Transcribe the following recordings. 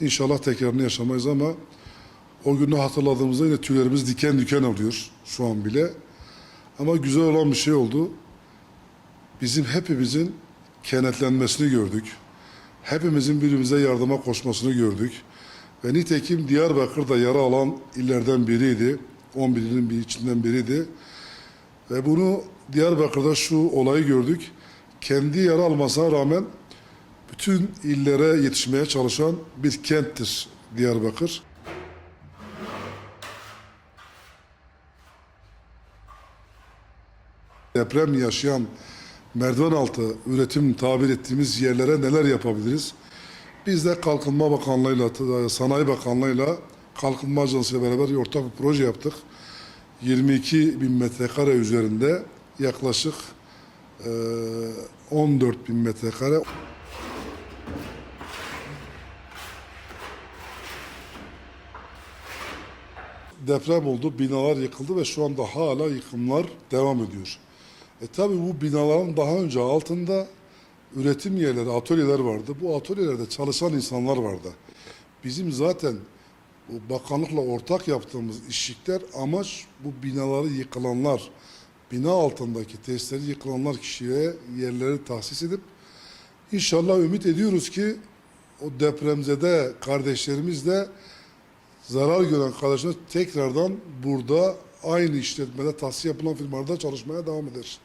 İnşallah tekrarını yaşamayız ama o günü hatırladığımızda yine tüylerimiz diken diken oluyor şu an bile. Ama güzel olan bir şey oldu. Bizim hepimizin kenetlenmesini gördük. Hepimizin birbirimize yardıma koşmasını gördük. Ve nitekim Diyarbakır da yara alan illerden biriydi. 11 ilin bir içinden biriydi. Ve bunu Diyarbakır'da şu olayı gördük. Kendi yara almasına rağmen bütün illere yetişmeye çalışan bir kenttir Diyarbakır. Deprem yaşayan merdiven altı üretim tabir ettiğimiz yerlere neler yapabiliriz? Biz de Kalkınma Bakanlığı'yla, Sanayi Bakanlığı'yla Kalkınma Ajansı ile beraber ortak bir proje yaptık. 22 bin metrekare üzerinde yaklaşık eee 14 bin metrekare deprem oldu, binalar yıkıldı ve şu anda hala yıkımlar devam ediyor. E tabi bu binaların daha önce altında üretim yerleri, atölyeler vardı. Bu atölyelerde çalışan insanlar vardı. Bizim zaten bu bakanlıkla ortak yaptığımız işlikler amaç bu binaları yıkılanlar, bina altındaki tesisleri yıkılanlar kişiye yerleri tahsis edip inşallah ümit ediyoruz ki o depremzede kardeşlerimiz de zarar gören kardeşlerimiz tekrardan burada aynı işletmede tahsis yapılan firmalarda çalışmaya devam eder.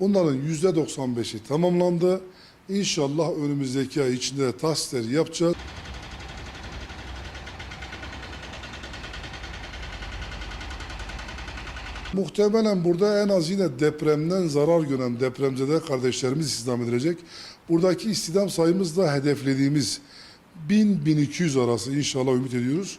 Bunların yüzde 95'i tamamlandı. İnşallah önümüzdeki ay içinde de tahsisleri yapacağız. Muhtemelen burada en az yine depremden zarar gören depremzede kardeşlerimiz istihdam edilecek. Buradaki istihdam sayımız da hedeflediğimiz 1000-1200 arası inşallah ümit ediyoruz.